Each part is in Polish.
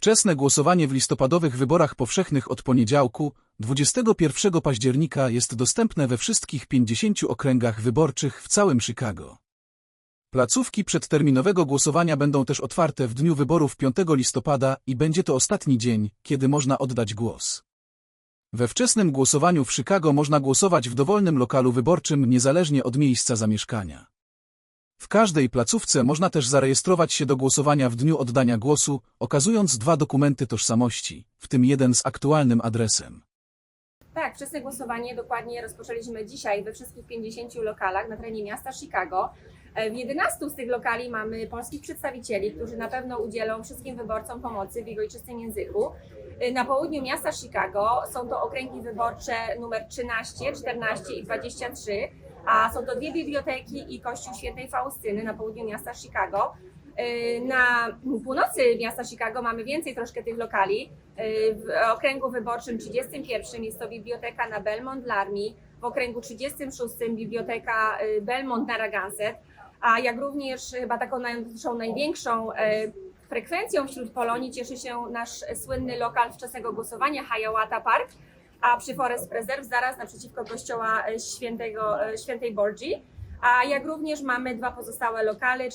Wczesne głosowanie w listopadowych wyborach powszechnych od poniedziałku, 21 października jest dostępne we wszystkich 50 okręgach wyborczych w całym Chicago. Placówki przedterminowego głosowania będą też otwarte w dniu wyborów 5 listopada i będzie to ostatni dzień, kiedy można oddać głos. We wczesnym głosowaniu w Chicago można głosować w dowolnym lokalu wyborczym niezależnie od miejsca zamieszkania. W każdej placówce można też zarejestrować się do głosowania w dniu oddania głosu, okazując dwa dokumenty tożsamości, w tym jeden z aktualnym adresem. Tak, wczesne głosowanie dokładnie rozpoczęliśmy dzisiaj we wszystkich 50 lokalach na terenie miasta Chicago. E, W 11 z tych lokali mamy polskich przedstawicieli, którzy na pewno udzielą wszystkim wyborcom pomocy w ich ojczystym języku. E, Na południu miasta Chicago są to okręgi wyborcze numer 13, 14 i 23, a są to dwie biblioteki i Kościół Świętej Faustyny na południu miasta Chicago. E, Na północy miasta Chicago mamy więcej troszkę tych lokali. E, W okręgu wyborczym 31 jest to biblioteka na Belmont Larmi, w okręgu 36 biblioteka e, Belmont Narragansett, a jak również chyba taką naszą największą frekwencją wśród Polonii cieszy się nasz słynny lokal wczesnego głosowania Hiawatha Park, a przy Forest Preserve zaraz naprzeciwko kościoła e, świętego, e, świętej Borgi. A jak również mamy dwa pozostałe lokale,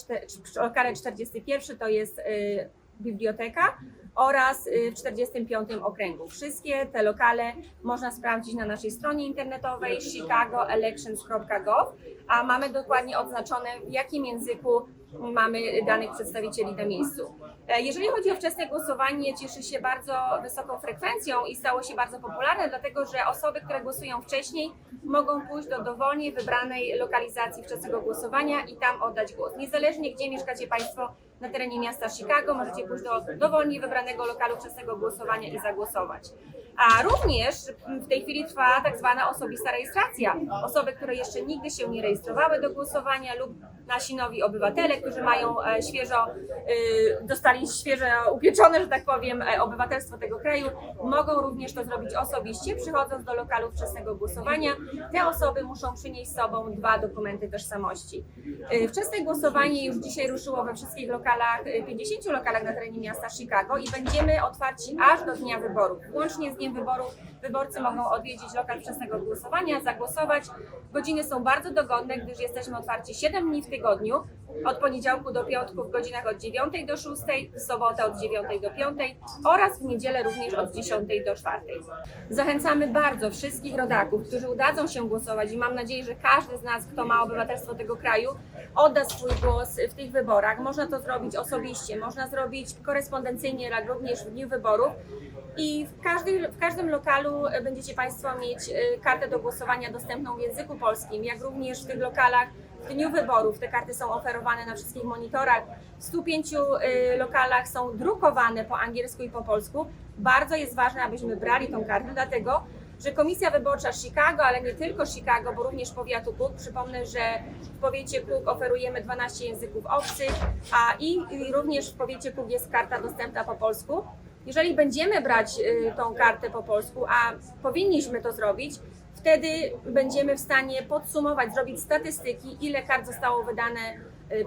lokale 41 to jest y, biblioteka oraz w 45 okręgu. Wszystkie te lokale można sprawdzić na naszej stronie internetowej chicagoelections.gov, a mamy dokładnie odznaczone w jakim języku mamy danych przedstawicieli na miejscu. E, Jeżeli chodzi o wczesne głosowanie, cieszy się bardzo wysoką frekwencją i stało się bardzo popularne, dlatego że osoby, które głosują wcześniej, mogą pójść do dowolnie wybranej lokalizacji wczesnego głosowania i tam oddać głos. Niezależnie gdzie mieszkacie Państwo na terenie miasta Chicago, możecie pójść do dowolnie wybranego lokalu wczesnego głosowania i zagłosować. A również w tej chwili trwa tak zwana osobista rejestracja. Osoby, które jeszcze nigdy się nie rejestrowały do głosowania lub nasi nowi obywatele, którzy mają e, świeżo, y, dostali świeżo upieczone, że tak powiem, e, obywatelstwo tego kraju, mogą również to zrobić osobiście, przychodząc do lokalu wczesnego głosowania. Te osoby muszą przynieść z sobą dwa dokumenty tożsamości. Y, Wczesne głosowanie już dzisiaj ruszyło we wszystkich lokalach, y, 50 lokalach na terenie miasta Chicago i będziemy otwarci aż do dnia wyborów. Łącznie z dniem wyborów wyborcy mogą odwiedzić lokal wczesnego głosowania, zagłosować. Godziny są bardzo dogodne, gdyż jesteśmy otwarci 7 dni w tygodniu, od poniedziałku do piątku w godzinach od 9 do 6, w sobotę od 9 do 5 oraz w niedzielę również od 10 do 4. Zachęcamy bardzo wszystkich rodaków, którzy udadzą się głosować i mam nadzieję, że każdy z nas, kto ma obywatelstwo tego kraju, odda swój głos w tych wyborach. Można to zrobić osobiście, można zrobić korespondencyjnie, jak również w dniu wyborów. I w, każdej, w każdym lokalu będziecie Państwo mieć y, kartę do głosowania dostępną w języku polskim, jak również w tych lokalach w dniu wyborów. Te karty są oferowane na wszystkich monitorach. W 105 y, lokalach są drukowane po angielsku i po polsku. Bardzo jest ważne, abyśmy brali tą kartę, dlatego że Komisja Wyborcza Chicago, ale nie tylko Chicago, bo również powiatu Cook. Przypomnę, że w powiecie Cook oferujemy 12 języków obcych, a i, i również w powiecie Cook jest karta dostępna po polsku. Jeżeli będziemy brać y, tą kartę po polsku, a powinniśmy to zrobić, wtedy będziemy w stanie podsumować, zrobić statystyki, ile kart zostało wydane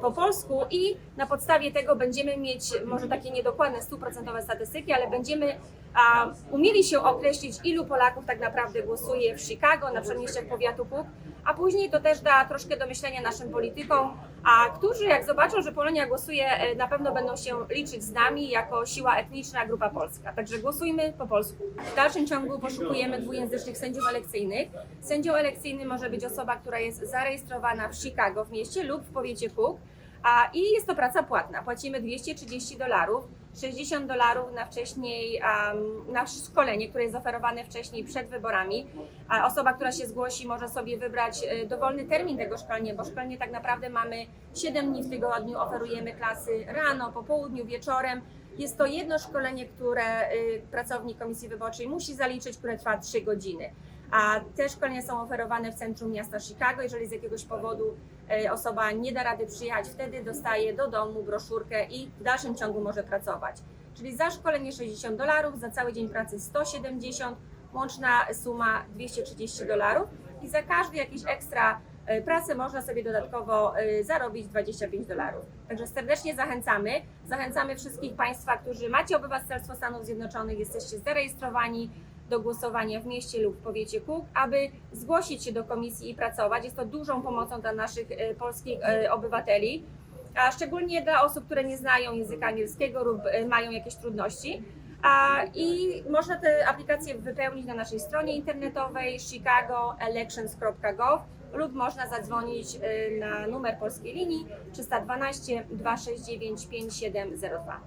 po polsku i na podstawie tego będziemy mieć może takie niedokładne, stuprocentowe statystyki, ale będziemy a, umieli się określić, ilu Polaków tak naprawdę głosuje w Chicago, na przedmieściach powiatu Cook, a później to też da troszkę do myślenia naszym politykom, a którzy jak zobaczą, że Polonia głosuje, e, na pewno będą się liczyć z nami jako siła etniczna Grupa Polska. Także głosujmy po polsku. W dalszym ciągu poszukujemy dwujęzycznych sędziów elekcyjnych. Sędzią elekcyjnym może być osoba, która jest zarejestrowana w Chicago w mieście lub w powiecie Cook, a, I jest to praca płatna. Płacimy 230 dolarów, 60 dolarów na wcześniej, um, na szkolenie, które jest oferowane wcześniej przed wyborami. A osoba, która się zgłosi, może sobie wybrać e, dowolny termin tego szkolenia, bo szkolenie tak naprawdę mamy 7 dni w tygodniu, oferujemy klasy rano, po południu, wieczorem. Jest to jedno szkolenie, które y, pracownik Komisji Wyborczej musi zaliczyć, które trwa 3 godziny. A te szkolenia są oferowane w centrum miasta Chicago. Jeżeli z jakiegoś powodu e, osoba nie da rady przyjechać, wtedy dostaje do domu broszurkę i w dalszym ciągu może pracować. Czyli za szkolenie 60 dolarów, za cały dzień pracy 170, łączna suma 230 dolarów i za każdy jakiś ekstra e, prasę można sobie dodatkowo e, zarobić 25 dolarów. Także serdecznie zachęcamy. Zachęcamy wszystkich Państwa, którzy macie obywatelstwo Stanów Zjednoczonych, jesteście zarejestrowani do głosowania w mieście lub powiecie Cook, aby zgłosić się do komisji i pracować. Jest to dużą pomocą dla naszych e, polskich e, obywateli, a szczególnie dla osób, które nie znają języka angielskiego lub e, mają jakieś trudności. A, I można te aplikacje wypełnić na naszej stronie internetowej chicagoelections.gov lub można zadzwonić na numer polskiej linii 312 269 5702.